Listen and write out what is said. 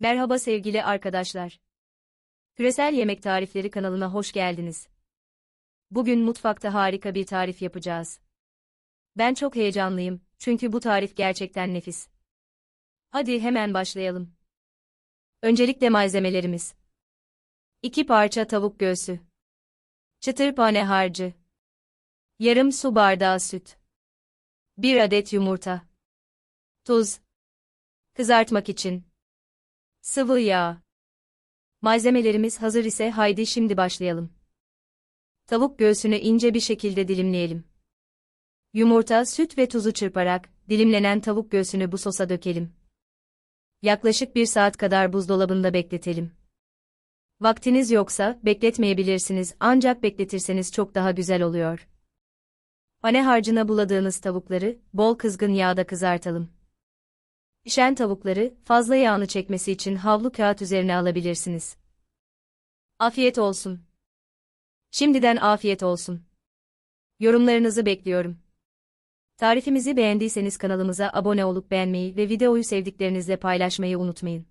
Merhaba sevgili arkadaşlar. Küresel Yemek Tarifleri kanalına hoş geldiniz. Bugün mutfakta harika bir tarif yapacağız. Ben çok heyecanlıyım çünkü bu tarif gerçekten nefis. Hadi hemen başlayalım. Öncelikle malzemelerimiz. 2 parça tavuk göğsü. Çıtır pane harcı. Yarım su bardağı süt. 1 adet yumurta. Tuz. Kızartmak için. Sıvı yağ. Malzemelerimiz hazır ise haydi şimdi başlayalım. Tavuk göğsünü ince bir şekilde dilimleyelim. Yumurta, süt ve tuzu çırparak dilimlenen tavuk göğsünü bu sosa dökelim. Yaklaşık bir saat kadar buzdolabında bekletelim. Vaktiniz yoksa bekletmeyebilirsiniz ancak bekletirseniz çok daha güzel oluyor. Pane harcına buladığınız tavukları bol kızgın yağda kızartalım. Pişen tavukları fazla yağını çekmesi için havlu kağıt üzerine alabilirsiniz. Afiyet olsun. Şimdiden afiyet olsun. Yorumlarınızı bekliyorum. Tarifimizi beğendiyseniz kanalımıza abone olup beğenmeyi ve videoyu sevdiklerinizle paylaşmayı unutmayın.